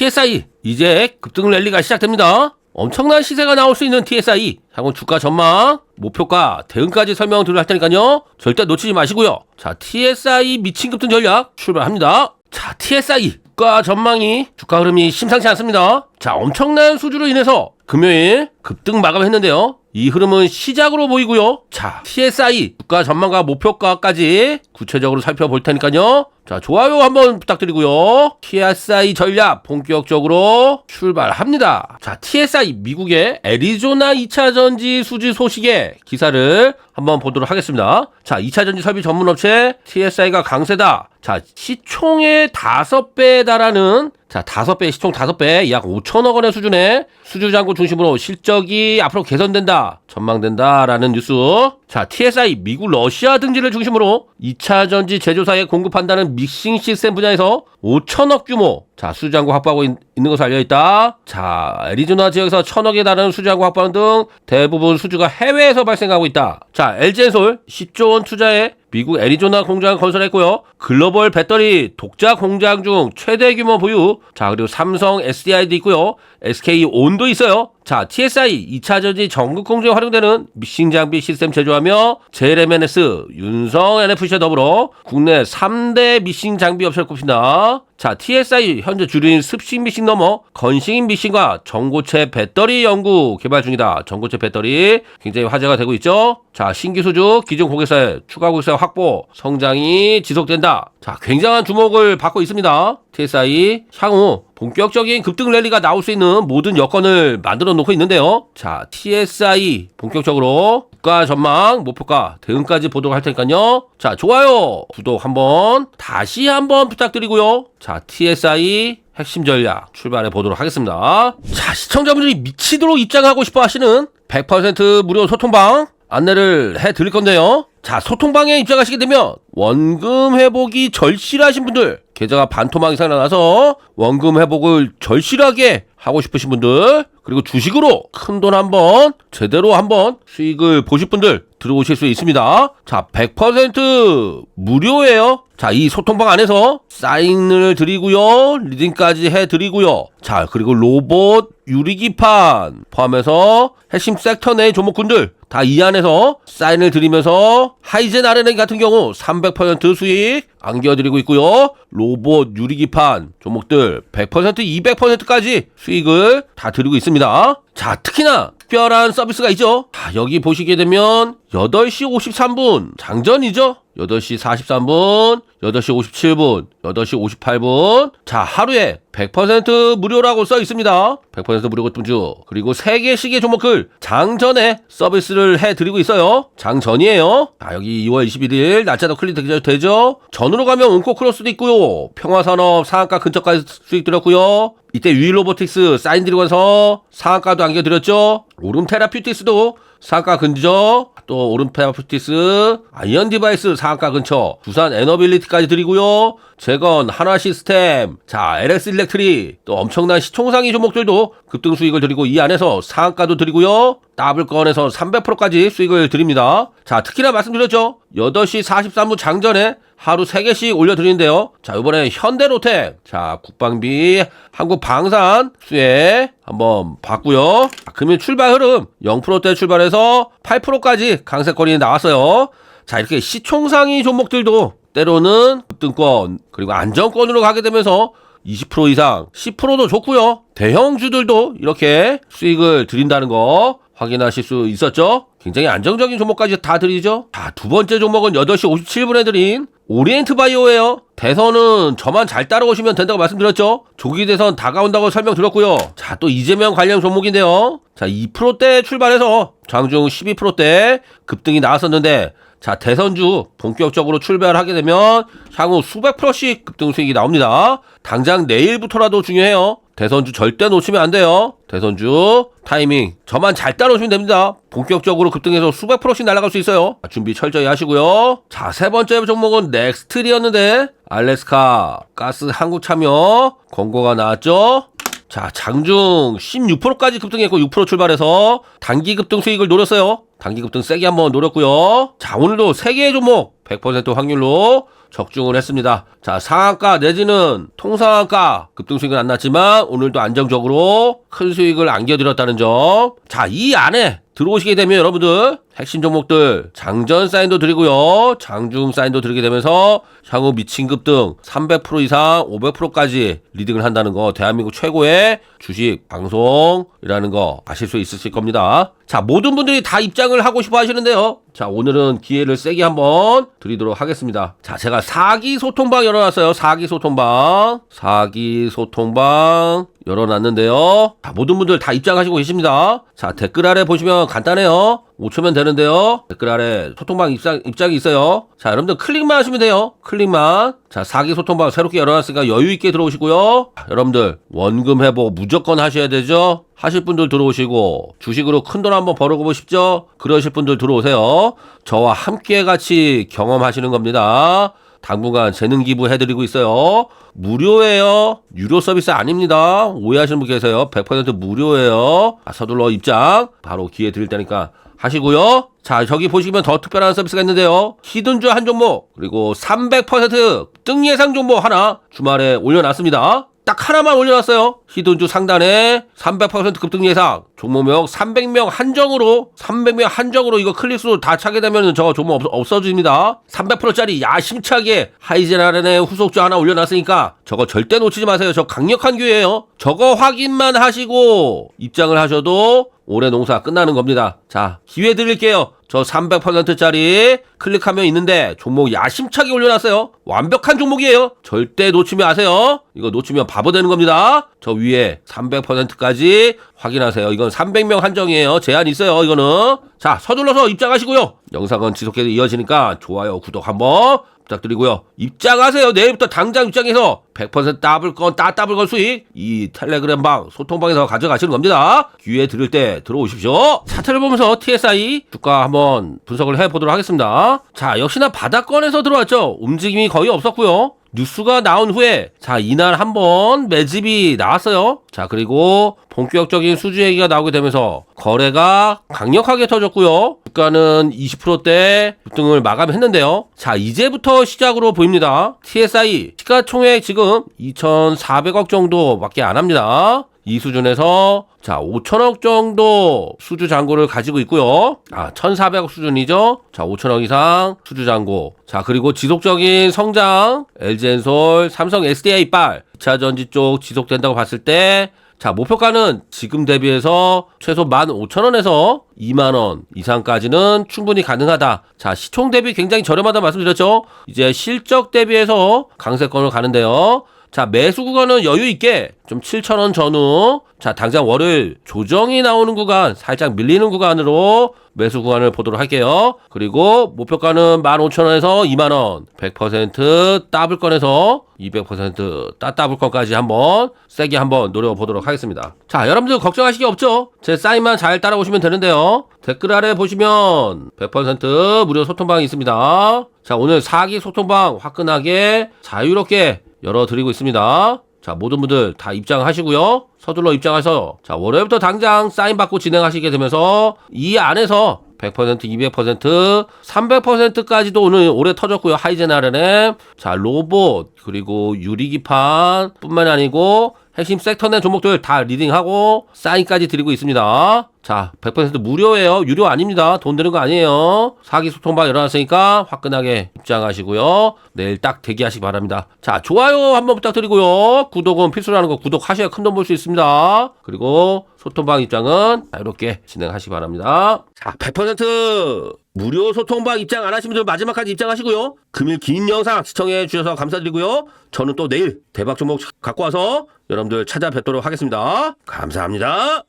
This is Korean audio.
TSI 이제 급등 랠리가 시작됩니다. 엄청난 시세가 나올 수 있는 TSI 향후 주가 전망, 목표가, 대응까지 설명을 드릴 테니까요. 절대 놓치지 마시고요. 자, TSI 미친 급등 전략 출발합니다. 자, TSI 주가 전망이 주가 흐름이 심상치 않습니다. 자, 엄청난 수주로 인해서 금요일 급등 마감했는데요. 이 흐름은 시작으로 보이고요. 자, TSI 주가 전망과 목표가까지 구체적으로 살펴볼 테니까요. 자, 좋아요 한번 부탁드리고요. TSI 전략 본격적으로 출발합니다. 자, TSI 미국의 애리조나 2차 전지 수지 소식의 기사를 한번 보도록 하겠습니다. 자, 2차 전지 설비 전문 업체 TSI가 강세다. 자, 시총의 5배에 달하는 자, 5배, 시총 5배, 약 5천억 원의 수준의 수주장고 중심으로 실적이 앞으로 개선된다, 전망된다라는 뉴스. 자, TSI 미국 러시아 등지를 중심으로 2차 전지 제조사에 공급한다는 믹싱 시스템 분야에서 5천억 규모, 자, 수주장고 확보하고 있, 는 것으로 알려있다. 자, 애리조나 지역에서 천억에 달하는 수주장고 확보하는 등 대부분 수주가 해외에서 발생하고 있다. 자, LG엔솔 10조 원 투자에 미국 애리조나 공장 건설했고요. 글로벌 배터리 독자 공장 중 최대 규모 보유. 자, 그리고 삼성 SDI도 있고요. SK 온도 있어요. 자, TSI 2차 전지 전국 공정에 활용되는 미싱 장비 시스템 제조하며 JLMNS, 윤성 NFC와 더불어 국내 3대 미싱 장비 업체를 꼽힌다. 자, TSI 현재 주류인 습식 미싱 넘어 건식 미싱과 전고체 배터리 연구 개발 중이다. 전고체 배터리 굉장히 화제가 되고 있죠. 자, 신규 수주 기존 고객사의 추가 고객사 확보 성장이 지속된다. 자, 굉장한 주목을 받고 있습니다. TSI 향후 본격적인 급등 랠리가 나올 수 있는 모든 여건을 만들어 놓고 있는데요. 자, TSI 본격적으로 국가 전망, 목표가, 대응까지 보도록 할 테니까요. 자, 좋아요, 구독 한번 다시 한번 부탁드리고요. 자, TSI 핵심 전략 출발해 보도록 하겠습니다. 자, 시청자분들이 미치도록 입장하고 싶어 하시는 100% 무료 소통방 안내를 해 드릴 건데요. 자, 소통방에 입장하시게 되면 원금 회복이 절실하신 분들, 계좌가 반토막 이상 나가서 원금 회복을 절실하게 하고 싶으신 분들, 그리고 주식으로 큰 돈 한번 제대로 한번 수익을 보실 분들 들어오실 수 있습니다. 자, 100% 무료예요. 자, 이 소통방 안에서 사인을 드리고요. 리딩까지 해 드리고요. 자, 그리고 로봇 유리기판 포함해서 핵심 섹터 내 종목군들 다 이 안에서 사인을 드리면서 하이젠 아레나 같은 경우 300% 수익 안겨드리고 있고요. 로봇 유리기판 종목들 100% 200%까지 수익을 다 드리고 있습니다. 자, 특히나 특별한 서비스가 있죠. 자, 여기 보시게 되면 8시 53분 장전이죠. 8시 43분, 8시 57분, 8시 58분. 자, 하루에 100% 무료라고 써 있습니다. 100% 무료 급등주. 그리고 3개 시계 종목을 장전에 서비스를 해 드리고 있어요. 장전이에요. 자, 여기 2월 21일 날짜도 클릭 되죠? 전으로 가면 온코 크로스도 있고요. 평화산업 상한가 근처까지 수익 드렸고요. 이때 유일 로보틱스 사인 드리고 나서 상한가도 안겨드렸죠. 오름 테라퓨티스도 상한가 근처, 또 오름 테라퓨티스, 아이언 디바이스 상한가 근처, 부산 에너빌리티까지 드리고요. 재건, 한화 시스템, 자, LX 일렉트릭, 또 엄청난 시총상위 종목들도 급등 수익을 드리고 이 안에서 상한가도 드리고요. 더블 건에서 300%까지 수익을 드립니다. 자, 특히나 말씀드렸죠. 8시 43분 장전에 하루 3개씩 올려드리는데요. 자, 이번에 현대로텍, 자, 국방비, 한국방산, 수혜 한번 봤고요. 자, 금일 출발 흐름 0%대 출발해서 8%까지 강세권이 나왔어요. 자, 이렇게 시총상위 종목들도 때로는 급등권, 그리고 안정권으로 가게 되면서 20% 이상, 10%도 좋고요. 대형주들도 이렇게 수익을 드린다는 거 확인하실 수 있었죠? 굉장히 안정적인 종목까지 다 드리죠? 자, 두 번째 종목은 8시 57분에 드린 오리엔트 바이오예요. 대선은 저만 잘 따라오시면 된다고 말씀드렸죠? 조기 대선 다가온다고 설명드렸고요. 자, 또 이재명 관련 종목인데요. 자, 2%대 출발해서 장중 12%대 급등이 나왔었는데 자, 대선주 본격적으로 출발하게 되면 향후 수백 프로씩 급등 수익이 나옵니다. 당장 내일부터라도 중요해요. 대선주 절대 놓치면 안 돼요. 대선주 타이밍 저만 잘 따라오시면 됩니다. 본격적으로 급등해서 수백 프로씩 날아갈 수 있어요. 준비 철저히 하시고요. 자, 세 번째 종목은 넥스트리였는데 알래스카 가스 한국 참여 권고가 나왔죠. 자, 장중 16%까지 급등했고 6% 출발해서 단기 급등 수익을 노렸어요. 단기 급등 세게 한번 노렸고요. 자, 오늘도 3개의 종목 100% 확률로 적중을 했습니다. 자, 상한가 내지는 통상한가 급등 수익은 안 났지만 오늘도 안정적으로 큰 수익을 안겨드렸다는 점. 자, 이 안에 들어오시게 되면 여러분들 핵심 종목들 장전 사인도 드리고요. 장중 사인도 드리게 되면서 향후 미친 급등 300% 이상 500%까지 리딩을 한다는 거 대한민국 최고의 주식 방송이라는 거 아실 수 있으실 겁니다. 자, 모든 분들이 다 입장을 하고 싶어 하시는데요. 자, 오늘은 기회를 세게 한번 드리도록 하겠습니다. 자, 제가 사기 소통방 열어놨어요. 사기 소통방. 사기 소통방 열어놨는데요. 자, 모든 분들 다 입장하시고 계십니다. 자, 댓글 아래 보시면 간단해요. 5초면 되는데요. 댓글 아래 소통방 입장, 입장이 있어요. 자, 여러분들 클릭만 하시면 돼요. 클릭만. 자, 사기 소통방 새롭게 열어놨으니까 여유있게 들어오시고요. 여러분들, 원금 회복 무조건 하셔야 되죠? 하실 분들 들어오시고, 주식으로 큰 돈 한번 벌어보고 싶죠? 그러실 분들 들어오세요. 저와 함께 같이 경험하시는 겁니다. 당분간 재능 기부 해드리고 있어요. 무료예요. 유료 서비스 아닙니다. 오해하시는 분 계세요. 100% 무료예요. 아, 서둘러 입장. 바로 기회 드릴 테니까 하시고요. 자, 저기 보시면 더 특별한 서비스가 있는데요. 히든주 한 종목, 그리고 300%등 예상 종목 하나 주말에 올려놨습니다. 딱 하나만 올려놨어요. 히든주 상단에 300% 급등 예상 종목명 300명 한정으로 300명 한정으로 이거 클릭수로 다 차게 되면 저 종목 없, 없어집니다. 300%짜리 야심차게 하이제나렌의 후속주 하나 올려놨으니까 저거 절대 놓치지 마세요. 저 강력한 기회예요. 저거 확인만 하시고 입장을 하셔도 올해 농사 끝나는 겁니다. 자, 기회 드릴게요. 저 300%짜리 클릭하면 있는데 종목 야심차게 올려놨어요. 완벽한 종목이에요. 절대 놓치면 아세요. 이거 놓치면 바보 되는 겁니다. 저 위에 300%까지 확인하세요. 이건 300명 한정이에요. 제한 있어요. 이거는. 자, 서둘러서 입장하시고요. 영상은 지속해서 이어지니까 좋아요, 구독 한번 부탁드리고요. 입장하세요. 내일부터 당장 입장해서 100% 따블 건, 따 따블 건 수익 이 텔레그램 방, 소통방에서 가져가시는 겁니다. 기회 들을 때 들어오십시오. 차트를 보면서 TSI 주가 한번 분석을 해보도록 하겠습니다. 자, 역시나 바닥권에서 들어왔죠. 움직임이 거의 없었고요. 뉴스가 나온 후에 자 이날 한번 매집이 나왔어요. 자 그리고 본격적인 수주 얘기가 나오게 되면서 거래가 강력하게 터졌고요. 주가는 20%대 급등을 마감했는데요. 자 이제부터 시작으로 보입니다. TSI 시가총액 지금 2,400억 정도밖에 안 합니다. 이 수준에서 자 5천억 정도 수주 잔고를 가지고 있고요. 아 1,400억 수준이죠. 자 5천억 이상 수주 잔고. 자 그리고 지속적인 성장 LG엔솔, 삼성 SDI 빨 2차 전지 쪽 지속된다고 봤을 때. 자, 목표가는 지금 대비해서 최소 15,000원에서 2만원 이상까지는 충분히 가능하다. 자, 시총 대비 굉장히 저렴하다 말씀드렸죠? 이제 실적 대비해서 강세권을 가는데요. 자, 매수 구간은 여유 있게 좀 7,000원 전후. 자, 당장 월요일 조정이 나오는 구간, 살짝 밀리는 구간으로 매수 구간을 보도록 할게요. 그리고 목표가는 15,000원에서 2만원, 100% 따블권에서 200% 따따블권까지 한번 세게 한번 노려보도록 하겠습니다. 자, 여러분들 걱정하실 게 없죠? 제 사인만 잘 따라오시면 되는데요. 댓글 아래 보시면 100% 무료 소통방이 있습니다. 자, 오늘 사기 소통방 화끈하게 자유롭게 열어드리고 있습니다. 자, 모든 분들 다 입장하시고요. 서둘러 입장해서 자, 월요일부터 당장 사인 받고 진행하시게 되면서 이 안에서 100%, 200%, 300%까지도 오늘 올해 터졌고요. 하이제나르네. 자, 로봇, 그리고 유리기판 뿐만 아니고 핵심 섹터 내 종목들 다 리딩하고 사인까지 드리고 있습니다. 자, 100% 무료예요. 유료 아닙니다. 돈 드는 거 아니에요. 사기 소통방 열어놨으니까 화끈하게 입장하시고요. 내일 딱 대기하시기 바랍니다. 자, 좋아요 한번 부탁드리고요. 구독은 필수라는 거 구독하셔야 큰 돈 벌 수 있습니다. 그리고 소통방 입장은 이렇게 진행하시기 바랍니다. 자, 100% 무료 소통방 입장 안 하신 분들 마지막까지 입장하시고요. 금일 긴 영상 시청해 주셔서 감사드리고요. 저는 또 내일 대박 종목 갖고 와서 여러분들 찾아뵙도록 하겠습니다. 감사합니다.